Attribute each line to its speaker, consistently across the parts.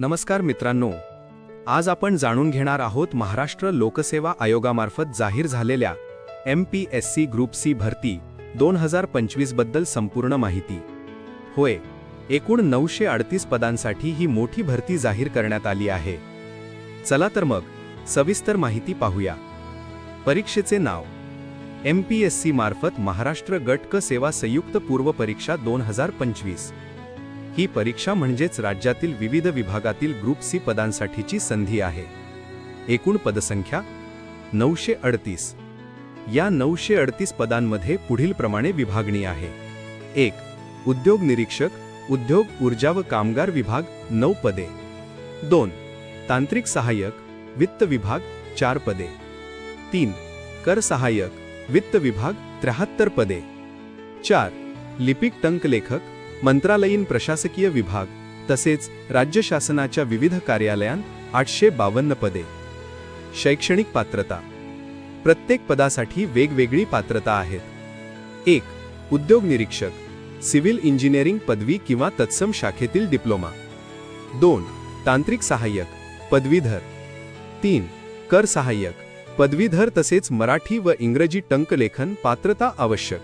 Speaker 1: नमस्कार मित्रांनो आज आपण जाणून घेणार आहोत महाराष्ट्र लोकसेवा आयोगामार्फत जाहीर झालेल्या M P S C group C भरती दोन हजार पंचवीसबद्दल संपूर्ण माहिती. होय एकूण नऊशे अडतीस पदांसाठी ही मोठी भरती जाहीर करण्यात आली आहे. चला तर मग सविस्तर माहिती पाहूया. परीक्षेचे नाव. एम पी एस सी मार्फत महाराष्ट्र गट क सेवा संयुक्त पूर्व परीक्षा दोन हजार पंचवीस. ही परीक्षा म्हणजेच राज्यातील विविध विभागातील ग्रुप सी पदांसाठीची संधी आहे. एकूण पदसंख्या नऊशे अडतीस. या नऊशे अडतीस पदांमध्ये पुढीलप्रमाणे विभागणी आहे. एक उद्योग निरीक्षक उद्योग ऊर्जा व कामगार विभाग नऊ पदे. दोन तांत्रिक सहाय्यक वित्त विभाग चार पदे. तीन कर सहाय्यक वित्त विभाग त्र्याहत्तर पदे. चार लिपिक टंकलेखक मंत्रालयीन प्रशासकीय विभाग तसेच राज्य शासनाच्या विविध कार्यालयांत आठशे बावन्न पदे. शैक्षणिक पात्रता. प्रत्येक पदासाठी वेगवेगळी पात्रता आहेत. एक उद्योग निरीक्षक सिव्हिल इंजिनिअरिंग पदवी किंवा तत्सम शाखेतील डिप्लोमा. दोन तांत्रिक सहाय्यक पदवीधर. तीन कर सहाय्यक पदवीधर तसेच मराठी व इंग्रजी टंकलेखन पात्रता आवश्यक.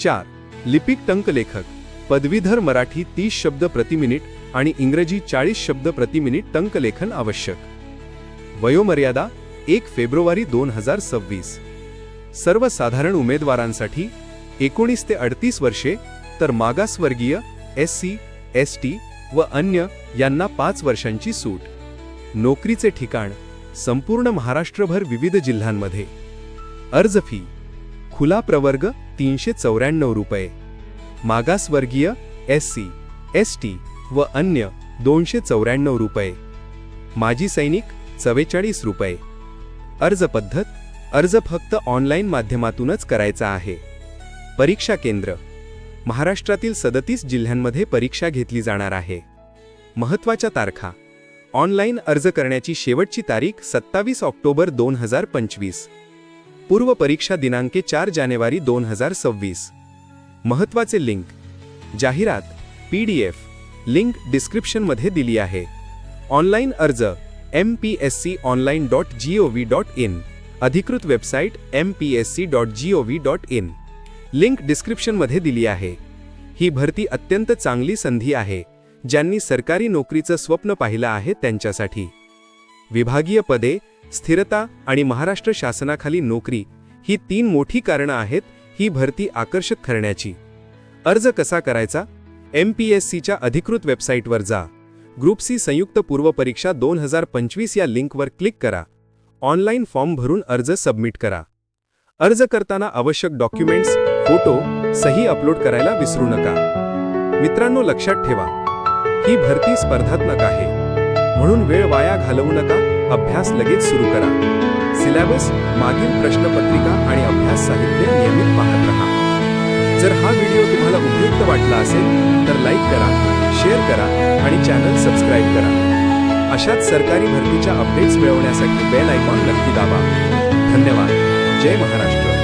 Speaker 1: चार लिपिक टंकलेखक पदवीधर मराठी तीस शब्द प्रति मिनिट आणि इंग्रजी चाळीस शब्द प्रतिमिनिट टंकलेखन आवश्यक. वयोमर्यादा एक फेब्रुवारी दोन हजार सव्वीस. सर्वसाधारण उमेदवारांसाठी एकोणीस ते अडतीस वर्षे तर मागासवर्गीय एस सी एस टी व अन्य यांना पाच वर्षांची सूट. नोकरीचे ठिकाण संपूर्ण महाराष्ट्रभर विविध जिल्ह्यांमध्ये. अर्ज फी खुला प्रवर्ग तीनशे चौऱ्याण्णव रुपये. मागासवर्गीय एस सी एस टी व अन्य दोनशे चौऱ्याण्णव रुपये. माजी सैनिक चव्वेचाळीस रुपये. अर्ज पद्धत अर्ज फक्त ऑनलाईन माध्यमातूनच करायचा आहे. परीक्षा केंद्र महाराष्ट्रातील सदतीस जिल्ह्यांमध्ये परीक्षा घेतली जाणार आहे. महत्त्वाच्या तारखा ऑनलाईन अर्ज करण्याची शेवटची तारीख सत्तावीस ऑक्टोबर दोन हजार पंचवीस. पूर्व परीक्षा दिनांके चार जानेवारी दोन हजार सव्वीस. महत्त्वाचे लिंक. जाहिरात पी डी एफ लिंक डिस्क्रिप्शनमध्ये दिली आहे. ऑनलाईन अर्ज M P S C online dot G O V dot in अधिकृत website M P S C dot G O V dot in link डिस्क्रिप्शनमध्ये दिली आहे. ही भरती अत्यंत चांगली संधी आहे ज्यांनी सरकारी नोकरीचं स्वप्न पाहिलं आहे त्यांच्यासाठी. विभागीय पदे स्थिरता आणि महाराष्ट्र शासनाखाली नोकरी ही तीन मोठी कारणं आहेत ही भरती आकर्षक करण्याची अर्ज कसा करायचा? एम पी एस सीच्या अधिकृत वेबसाईटवर जा. ग्रुप सी संयुक्त पूर्व परीक्षा दोन हजार पंचवीस या लिंकवर क्लिक करा. ऑनलाईन फॉर्म भरून अर्ज सबमिट करा. अर्ज करताना आवश्यक डॉक्युमेंट्स फोटो सही अपलोड करायला विसरू नका. मित्रांनो लक्षात ठेवा. ही भरती स्पर्धात्मक आहे. म्हणून वेळ वाया घालवू नका. अभ्यास लगेच सुरू करा. सिलॅबस मागील प्रश्नपत्रिका आणि अभ्यास साहित्य नियमित पाहत राहा. जर हा व्हिडिओ तुम्हाला उपयुक्त वाटला असेल तर लाईक करा शेअर करा आणि चॅनल सबस्क्राईब करा. अशाच सरकारी भरतीच्या अपडेट्स मिळवण्यासाठी बेल आयकॉन नक्की दाबा. धन्यवाद. जय महाराष्ट्र.